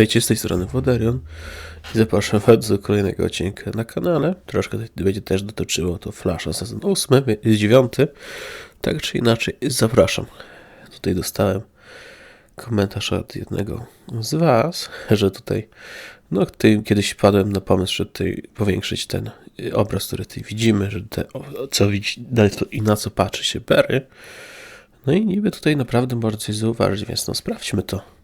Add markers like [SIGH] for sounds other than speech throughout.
Witajcie, z tej strony Woderion i zapraszam Was do kolejnego odcinka na kanale. Troszkę będzie też dotyczyło to Flasha sezon 8, jest 9. Tak czy inaczej, zapraszam. Tutaj dostałem komentarz od jednego z Was, że tutaj, no tutaj kiedyś padłem na pomysł, że tutaj powiększyć ten obraz, który tutaj widzimy, że te, co widzi, i na co patrzy się Berry. No i niby tutaj naprawdę można coś zauważyć, więc no sprawdźmy to.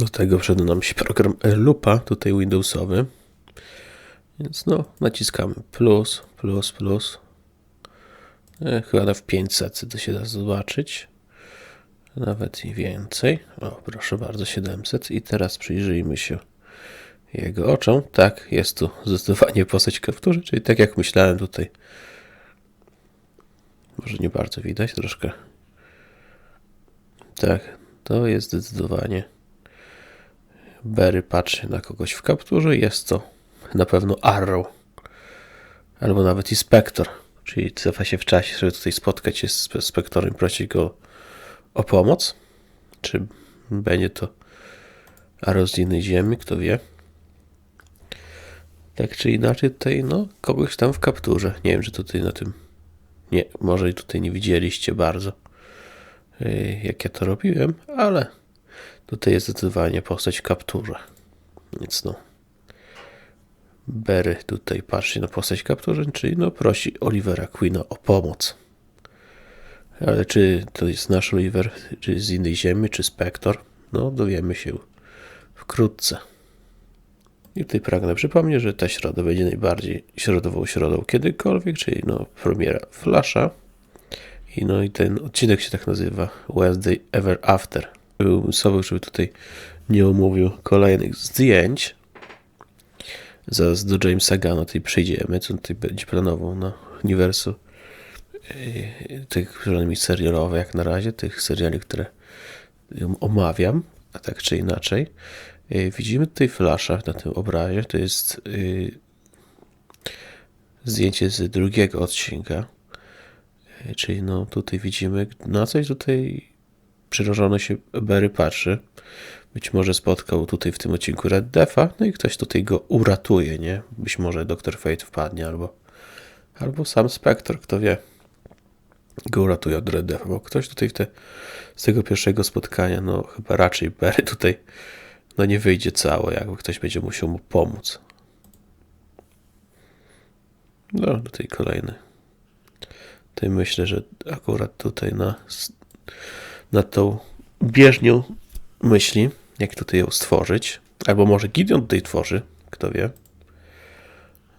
Do tego przed nam się program Lupa, tutaj Windowsowy. Więc no, naciskamy plus, plus, plus. E, chyba w 500 to się da zobaczyć. Nawet i więcej. O, proszę bardzo, 700. I teraz przyjrzyjmy się jego oczom. Tak, jest tu zdecydowanie postać kaptury, czyli tak jak myślałem tutaj. Może nie bardzo widać, troszkę. Tak, to jest zdecydowanie. Berry patrzy na kogoś w kapturze. Jest to na pewno Arrow. Albo nawet i Spector. Czyli cofa się w czasie, żeby tutaj spotkać się z Spe- Spectorem i prosić go o pomoc. Czy będzie to Arrow z innej ziemi, kto wie. Tak czy inaczej tutaj, no, kogoś tam w kapturze. Nie wiem, czy tutaj na tym... Nie, może i tutaj nie widzieliście bardzo, yy, jak ja to robiłem, ale Tutaj jest zdecydowanie postać w kapturze. Więc no. Berry tutaj patrzy na postać kapturze, czyli no prosi Olivera Queena o pomoc. Ale czy to jest nasz Oliver, czy z innej ziemi, czy Spector? No dowiemy się wkrótce. I tutaj pragnę przypomnieć, że ta środa będzie najbardziej środową środą kiedykolwiek, czyli no premiera Flasha. I no i ten odcinek się tak nazywa Wednesday Ever After. Sobie, żeby tutaj nie omówił kolejnych zdjęć. Zaraz do Jamesa Gana tutaj przejdziemy, co tutaj będzie planował na uniwersum yy, tych przynajmniej serialowe jak na razie, tych seriali, które omawiam, a tak czy inaczej. Yy, Widzimy tutaj Flasha na tym obrazie, to jest yy, zdjęcie z drugiego odcinka. Czyli no tutaj widzimy na coś tutaj przerażony się Barry patrzy. Być może spotkał tutaj w tym odcinku Red Defa, no i ktoś tutaj go uratuje, nie? Być może Dr. Fate wpadnie, albo, albo sam Spectre, kto wie, go uratuje od Red Defa, bo ktoś tutaj te, z tego pierwszego spotkania, no chyba raczej Barry tutaj no nie wyjdzie cało, jakby ktoś będzie musiał mu pomóc. No, tutaj kolejny. Tutaj myślę, że akurat tutaj na nad tą bieżnią myśli, jak tutaj ją stworzyć. Albo może Gideon tutaj tworzy, kto wie.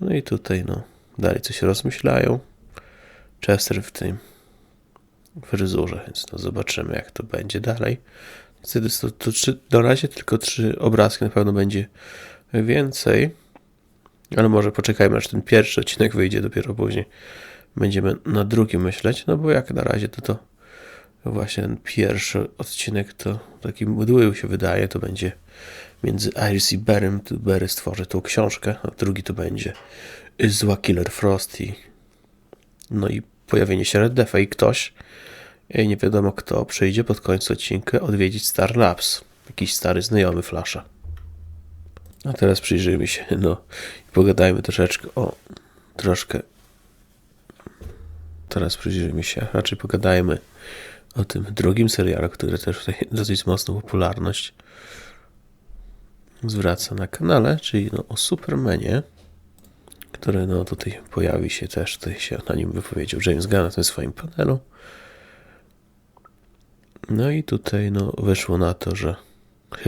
No i tutaj, no, dalej coś rozmyślają. Chester w tym fryzurze, więc no zobaczymy, jak to będzie dalej. Wtedy to, to trzy, na razie tylko trzy obrazki, na pewno będzie więcej. Ale może poczekajmy, aż ten pierwszy odcinek wyjdzie, dopiero później będziemy na drugim myśleć, no bo jak na razie to to właśnie ten pierwszy odcinek to taki mdły się wydaje, to będzie między Iris i Berrym, tu Berry stworzy tą książkę, a drugi to będzie Zła Killer Frost i no i pojawienie się Red Defa i ktoś, e, nie wiadomo kto, przyjdzie pod koniec odcinka odwiedzić Star Labs, jakiś stary znajomy Flasha. A teraz przyjrzyjmy się, no i pogadajmy troszeczkę o, troszkę teraz przyjrzyjmy się, raczej pogadajmy o tym drugim serialu, który też tutaj [LAUGHS] dosyć mocną popularność zwraca na kanale, czyli no, o Supermanie, który no, tutaj pojawi się też, tutaj się na nim wypowiedział James Gunn na tym swoim panelu. No i tutaj no, wyszło na to, że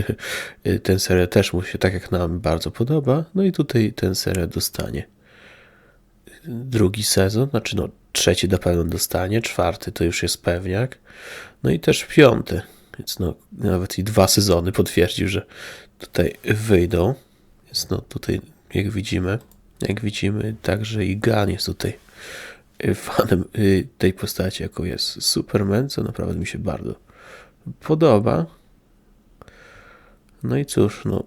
[LAUGHS] ten serial też mu się tak jak nam bardzo podoba, no i tutaj ten serial dostanie drugi sezon, znaczy no trzeci na pewno dostanie, czwarty to już jest pewniak, no i też piąty, więc no nawet i dwa sezony potwierdził, że tutaj wyjdą, więc no tutaj jak widzimy, jak widzimy także i Gunn jest tutaj y, fanem y, tej postaci, jaką jest Superman, co naprawdę mi się bardzo podoba. No i cóż, no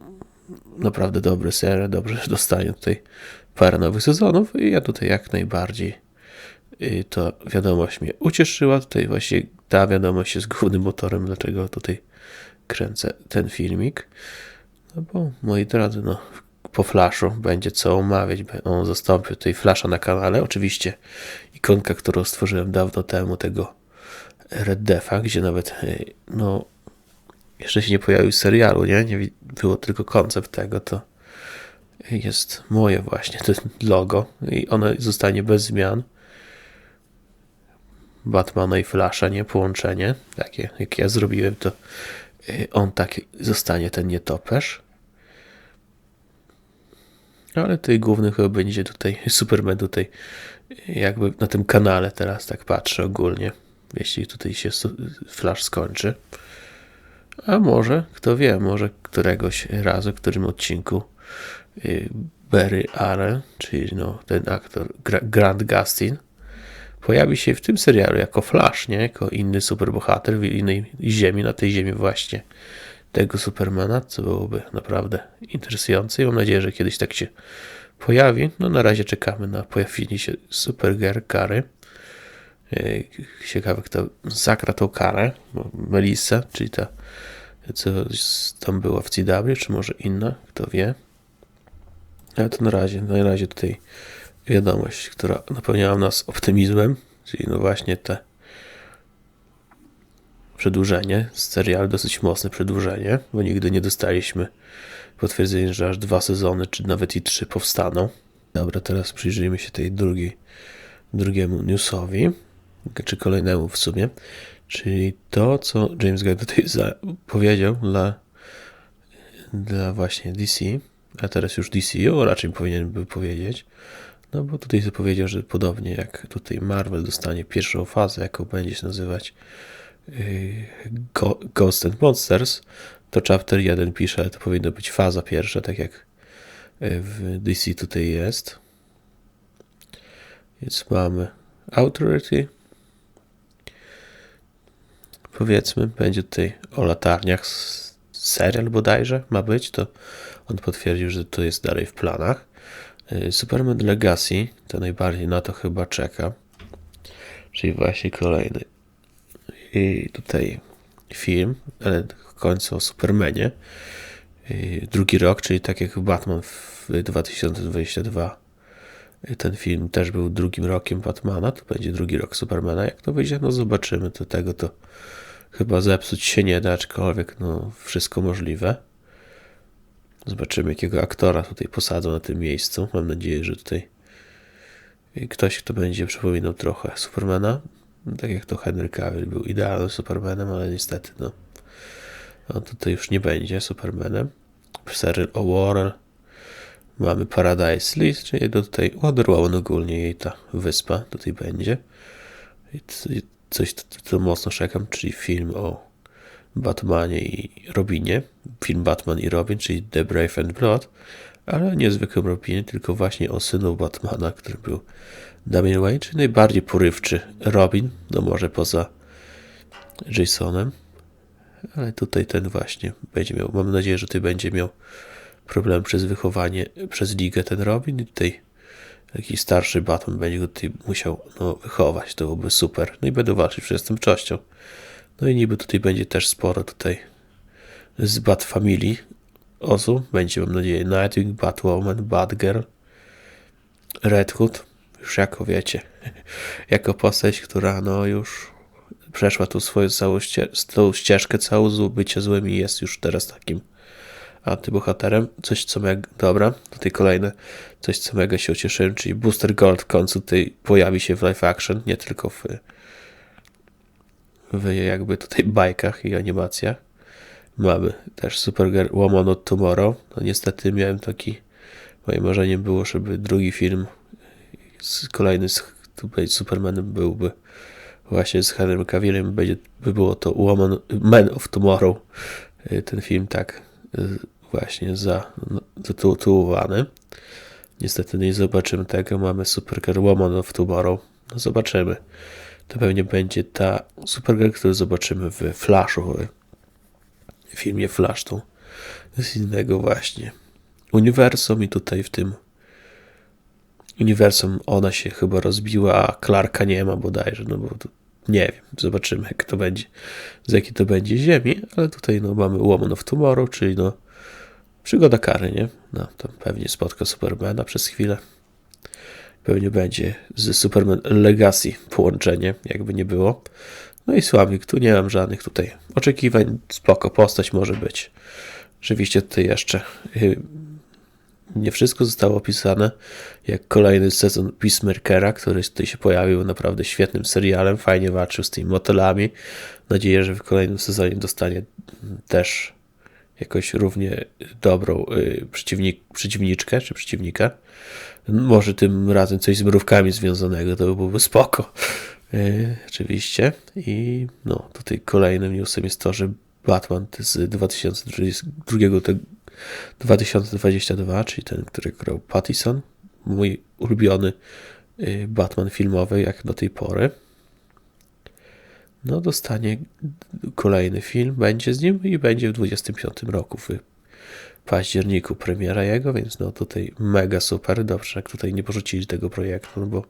naprawdę dobry serial, dobrze, że dostanie tutaj parę nowych sezonów i ja tutaj jak najbardziej y, to wiadomość mnie ucieszyła. Tutaj właśnie ta wiadomość jest głównym motorem, dlaczego tutaj kręcę ten filmik. No bo moi drodzy, no po flaszu będzie co omawiać. On zastąpił tutaj flasza na kanale. Oczywiście ikonka, którą stworzyłem dawno temu, tego Red Defa, gdzie nawet y, no jeszcze się nie pojawił serialu, nie? nie było tylko koncept tego, to jest moje właśnie, to logo i ono zostanie bez zmian. Batmana i Flasha, nie? Połączenie, takie jak ja zrobiłem, to y, on tak zostanie ten nietoperz. Ale tutaj główny chyba będzie tutaj [LAUGHS] Superman tutaj jakby na tym kanale teraz tak patrzę ogólnie, jeśli tutaj się Flash skończy. A może, kto wie, może któregoś razu, w którym odcinku y, Barry Allen, czyli no, ten aktor Grant Gustin, pojawi się w tym serialu jako Flash, nie? Jako inny superbohater w innej ziemi, na tej ziemi właśnie tego Supermana, co byłoby naprawdę interesujące i mam nadzieję, że kiedyś tak się pojawi. No na razie czekamy na pojawienie się Supergirl Kary. Y, ciekawe, kto zakra tą karę. Melissa, czyli ta co tam była w CW, czy może inna, kto wie. Ale to na razie, na razie tutaj wiadomość, która napełniała nas optymizmem, czyli no właśnie te przedłużenie, serial dosyć mocne przedłużenie, bo nigdy nie dostaliśmy potwierdzenia, że aż dwa sezony, czy nawet i trzy powstaną. Dobra, teraz przyjrzyjmy się tej drugiej, drugiemu newsowi, czy kolejnemu w sumie. Czyli to, co James Gunn tutaj powiedział dla, dla właśnie DC, a teraz już DCU raczej powinien by powiedzieć, no bo tutaj zapowiedział, że podobnie jak tutaj Marvel dostanie pierwszą fazę, jaką będzie się nazywać yy, Ghost and Monsters, to chapter 1 pisze, to powinno być faza pierwsza, tak jak w DC tutaj jest. Więc mamy Authority, powiedzmy, będzie tutaj o latarniach serial bodajże ma być, to on potwierdził, że to jest dalej w planach. Y, Superman Legacy, to najbardziej na to chyba czeka, czyli właśnie kolejny. I tutaj film, ale w końcu o Supermanie. Y, drugi rok, czyli tak jak Batman w 2022 y, ten film też był drugim rokiem Batmana, to będzie drugi rok Supermana. Jak to wyjdzie, no zobaczymy. Do tego to chyba zepsuć się nie da, aczkolwiek no, wszystko możliwe. Zobaczymy, jakiego aktora tutaj posadzą na tym miejscu. Mam nadzieję, że tutaj ktoś, kto będzie przypominał trochę Supermana. Tak jak to Henry Cavill był idealnym Supermanem, ale niestety no, no tutaj już nie będzie Supermanem. Serial O'Warrell. Mamy Paradise List, czyli Wonder Woman ogólnie jej ta wyspa tutaj będzie. Coś, co mocno czekam, czyli film o Batmanie i Robinie. Film Batman i Robin, czyli The Brave and Blood, ale nie zwykłym Robinie, tylko właśnie o synu Batmana, który był Damian Wayne, czyli najbardziej porywczy Robin, no może poza Jasonem. Ale tutaj ten właśnie będzie miał, mam nadzieję, że tutaj będzie miał problem przez wychowanie, przez ligę ten Robin i tutaj jakiś starszy Batman będzie go tutaj musiał no, wychować, to byłoby super. No i będą walczyć przestępczością. No i niby tutaj będzie też sporo tutaj z Bat Family osób. Będzie, mam nadzieję, Nightwing, Batwoman, Batgirl, Red Hood. Już jako wiecie, [LAUGHS] jako postać, która no już przeszła tu swoją całą ścieżkę całą z bycia złym i jest już teraz takim antybohaterem. Coś, co mega... Dobra, tutaj kolejne. Coś, co mega się ucieszyłem, czyli Booster Gold w końcu tutaj pojawi się w live action, nie tylko w, w jakby tutaj bajkach i animacjach. Mamy też Supergirl Woman of Tomorrow. No niestety miałem taki... Moim marzeniem było, żeby drugi film kolejny z tutaj Supermanem byłby właśnie z Henrym Cavillem. Będzie, by było to Woman, Man of Tomorrow. Ten film tak właśnie za, zatytułowany. Niestety nie zobaczymy tego. Mamy Supergirl of Tomorrow. No zobaczymy. To pewnie będzie ta Supergirl, którą zobaczymy w Flashu. W filmie Flash. To z innego właśnie uniwersum i tutaj w tym uniwersum ona się chyba rozbiła, a Clarka nie ma bodajże, no bo to nie wiem, zobaczymy jak to będzie, z jakiej to będzie ziemi, ale tutaj no mamy Woman of Tomorrow, czyli no przygoda kary, nie? No to pewnie spotka Supermana przez chwilę. Pewnie będzie z Superman Legacy połączenie, jakby nie było. No i Sławik, tu nie mam żadnych tutaj oczekiwań, spoko, postać może być. Oczywiście tutaj jeszcze y, nie wszystko zostało opisane, jak kolejny sezon Peacemakera, który tutaj się pojawił naprawdę świetnym serialem, fajnie walczył z tymi motylami. Nadzieję, że w kolejnym sezonie dostanie też jakoś równie dobrą y, przeciwnik, przeciwniczkę czy przeciwnika. Może tym razem coś z mrówkami związanego, to by byłoby spoko. Y, oczywiście. I no, tutaj kolejnym newsem jest to, że Batman z 2022, te, 2022, czyli ten, który grał Pattison, mój ulubiony y, Batman filmowy, jak do tej pory. No, dostanie kolejny film, będzie z nim i będzie w 25 roku, w październiku premiera jego, więc no tutaj mega super. Dobrze, jak tutaj nie porzucili tego projektu, no bo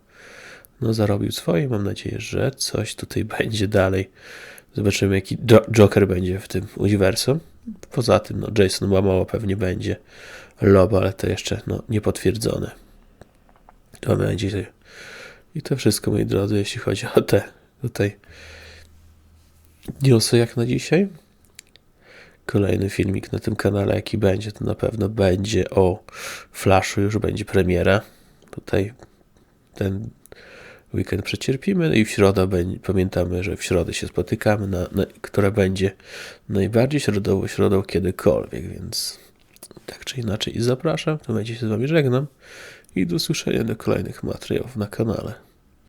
no zarobił swoje. Mam nadzieję, że coś tutaj [LAUGHS] będzie dalej. Zobaczymy, jaki Joker będzie w tym uniwersum. Poza tym, no, Jason Momoa pewnie będzie Lobo, ale to jeszcze no, niepotwierdzone. Mamy nadzieję. I to wszystko, moi drodzy, jeśli chodzi o te tutaj newsy jak na dzisiaj. Kolejny filmik na tym kanale, jaki będzie, to na pewno będzie o Flashu, już będzie premiera. Tutaj ten weekend przecierpimy i w środę pamiętamy, że w środę się spotykamy, na, na, która będzie najbardziej środową środą kiedykolwiek, więc tak czy inaczej zapraszam, to będzie się z Wami żegnam i do usłyszenia do kolejnych materiałów na kanale.